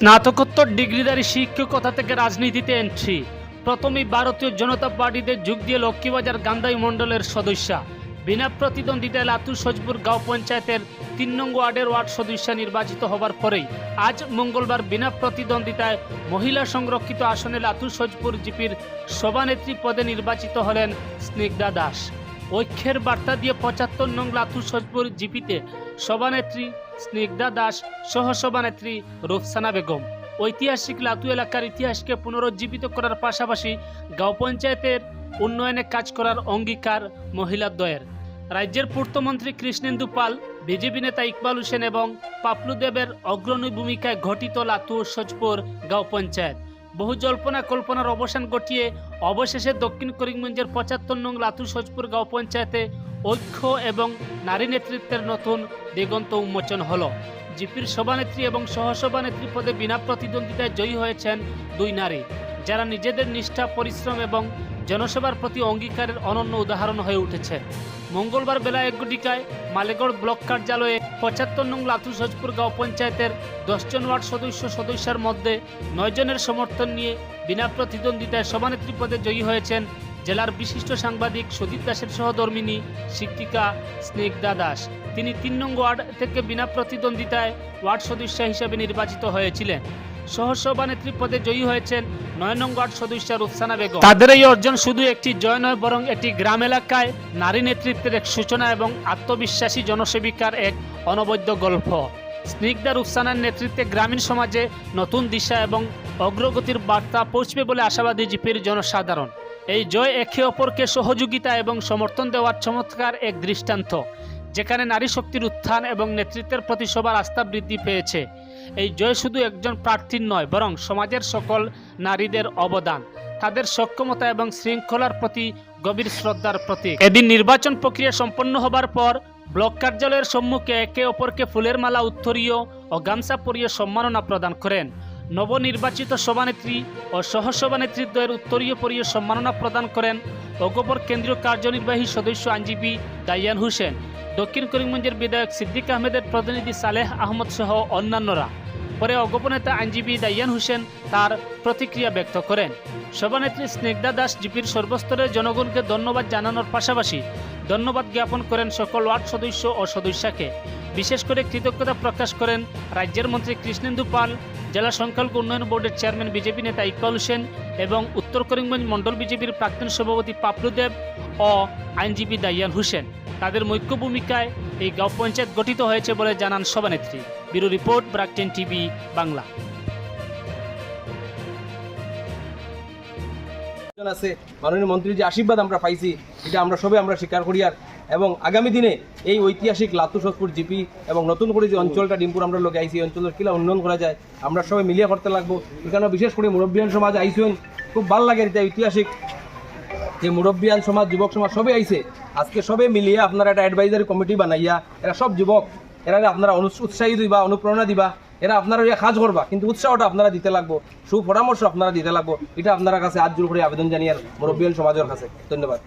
স্নাতকোত্তর ডিগ্রিধারী শিক্ষকতা থেকে রাজনীতিতে এন্ট্রি প্রথমেই ভারতীয় জনতা পার্টিতে যোগ দিয়ে লক্ষ্মীবাজার গান্ধাই মণ্ডলের সদস্যা। বিনা প্রতিদ্বন্দ্বিতায় লাতুর সজপুর গাঁও পঞ্চায়েতের তিন নং ওয়ার্ডের ওয়ার্ড সদস্যা নির্বাচিত হবার পরেই আজ মঙ্গলবার বিনা প্রতিদ্বন্দ্বিতায় মহিলা সংরক্ষিত আসনে লাতুর সজপুর জিপির সভানেত্রী পদে নির্বাচিত হলেন স্নিগ্ধা দাস। ঐক্যের বার্তা দিয়ে পঁচাত্তর নং লাতুর সজপুর জিপিতে সভানেত্রী স্নিগ্ধা দাস সহ সভানেত্রী রুফসানা বেগম। ঐতিহাসিক লাতু এলাকার ইতিহাসকে পুনরুজ্জীবিত করার পাশাপাশি গাঁও পঞ্চায়েতের উন্নয়নে কাজ করার অঙ্গীকার মহিলা দ্বয়ের। রাজ্যের পূর্তমন্ত্রী কৃষ্ণেন্দু পাল, বিজেপি নেতা ইকবাল হোসেন এবং পাপলু দেবের অগ্রণী ভূমিকায় ঘটিত লাতু সজপুর গাঁও পঞ্চায়েত। বহু জল্পনা কল্পনার অবসান ঘটিয়ে অবশেষে দক্ষিণ করিমগঞ্জের পঁচাত্তর নং লাতু সজপুর গাঁও পঞ্চায়েতে ঐক্য এবং নারী নেতৃত্বের নতুন দিগন্ত উন্মোচন হলো। জিপির সভানেত্রী এবং সহসভানেত্রী পদে বিনা প্রতিদ্বন্দ্বিতায় জয়ী হয়েছেন দুই নারী। যারা নিজেদের নিষ্ঠা, পরিশ্রম এবং জনসেবার প্রতি অঙ্গীকারের অনন্য উদাহরণ হয়ে উঠেছে। মঙ্গলবার বেলা এক ঘটিকায় মালেগড় ব্লক কার্যালয়ে পঁচাত্তর নং লাতু সজপুর গাঁও পঞ্চায়েতের দশজন ওয়ার্ড সদস্য সদস্যার মধ্যে নয় জনের সমর্থন নিয়ে বিনা প্রতিদ্বন্দ্বিতায় সভানেত্রী পদে জয়ী হয়েছেন জেলার বিশিষ্ট সাংবাদিক সুদীপ দাসের সহধর্মিনী শিক্ষিকা স্নিগ্ধা দাস। তিনি তিন নং ওয়ার্ড থেকে বিনা প্রতিদ্বন্দ্বিতায় ওয়ার্ড সদস্য হিসেবে নির্বাচিত হয়েছিলেন। সহসভানেত্রী পদে জয়ী হয়েছেন নয় নং সদস্য রুফসানা বেগম। তাদের এই অর্জন শুধু একটি জয় নয়, বরং এটি গ্রাম এলাকায় নারী নেতৃত্বের এক সূচনা এবং আত্মবিশ্বাসী জনসেবিকার এক অনবদ্য গল্প। স্নিগ্ধা রুফসানার নেতৃত্বে গ্রামীণ সমাজে নতুন দিশা এবং অগ্রগতির বার্তা পৌঁছবে বলে আশাবাদী জিপির জনসাধারণ। এই জয় একে অপরকে সহযোগিতা এবং সমর্থন দেওয়ার চমৎকার এক দৃষ্টান্ত, যেখানে নারী শক্তির উত্থান এবং নেতৃত্বের প্রতি সবার আস্থা বৃদ্ধি পেয়েছে। এই জয় শুধু একজন প্রার্থীর নয়, বরং সমাজের সকল নারীদের অবদান, তাদের সক্ষমতা এবং শৃঙ্খলার প্রতি গভীর শ্রদ্ধার প্রতীক। এদিন নির্বাচন প্রক্রিয়া সম্পন্ন হবার পর ব্লক কার্যালয়ের সম্মুখে একে অপরকে ফুলের মালা উত্তরীয় ও গামছা পরিয়ে সম্মাননা প্রদান করেন। নবনির্বাচিত সভানেত্রী ও সহসভানেতৃদ্বয়ের উত্তরীয় পরিয়ে সম্মাননা প্রদান করেন অগপর কেন্দ্রীয় কার্যনির্বাহী সদস্য আইনজীবী দাইয়ান হোসেন। দক্ষিণ করিমগঞ্জের বিধায়ক সিদ্দিক আহমেদের প্রতিনিধি সালেহ আহমদ সহ অন্যান্যরা। পরে অগোপনেতা আইনজীবী দাইয়ান হোসেন তার প্রতিক্রিয়া ব্যক্ত করেন। সভানেত্রী স্নিগ্ধা দাস জিপির সর্বস্তরের জনগণকে ধন্যবাদ জানানোর পাশাপাশি ধন্যবাদ জ্ঞাপন করেন সকল ওয়ার্ড সদস্য ও সদস্যাকে। বিশেষ করে কৃতজ্ঞতা প্রকাশ করেন রাজ্যের মন্ত্রী কৃষ্ণেন্দু পাল, জেলা সংখ্যালঘু উন্নয়ন বোর্ডের চেয়ারম্যান বিজেপি নেতা ইকবাল হোসেন এবং উত্তর করিমগঞ্জ মণ্ডল বিজেপির প্রাক্তন সভাপতি পাপলু দেব ও আইনজীবী দাইয়ান হোসেন। তাদের মুখ্য ভূমিকায় এই গাঁও পঞ্চায়েত গঠিত হয়েছে বলে জানান সভানেত্রী। ব্যুরো রিপোর্ট, ব্রাকটেন টিভি, বাংলা। আছে, মাননীয় মন্ত্রীর যে আশীর্বাদ আমরা পাইছি, এটা আমরা সবে আমরা স্বীকার করি আর, এবং আগামী দিনে এই ঐতিহাসিক লাতু সতপুর জিপি এবং নতুন করে যে অঞ্চলটা ডিম্পুর আমরা লোক আইসি অঞ্চলের কিলা উন্নয়ন করা যায়, আমরা সবাই মিলিয়ে করতে লাগবো। এখানে বিশেষ করে মুরব্বিয়ান সমাজ আইসেন, খুব ভালো লাগে এটা ঐতিহাসিক যে মুরব্বিয়ান সমাজ, যুবক সমাজ সবে আইছে। আজকে সবে মিলিয়ে আপনারা একটা অ্যাডভাইজারি কমিটি বানাইয়া, এরা সব যুবক, এরা আপনারা উৎসাহী দিবা, অনুপ্রেরণা দিবা, এরা আপনারা ইয়া কাজ করবা, কিন্তু উৎসাহটা আপনারা দিতে লাগবো, সুপরামর্শ আপনারা দিতে লাগবো, এটা আপনারা কাছে আজ জোর করে আবেদন জানিয়ে মুরব্বিয়ান সমাজের কাছে। ধন্যবাদ।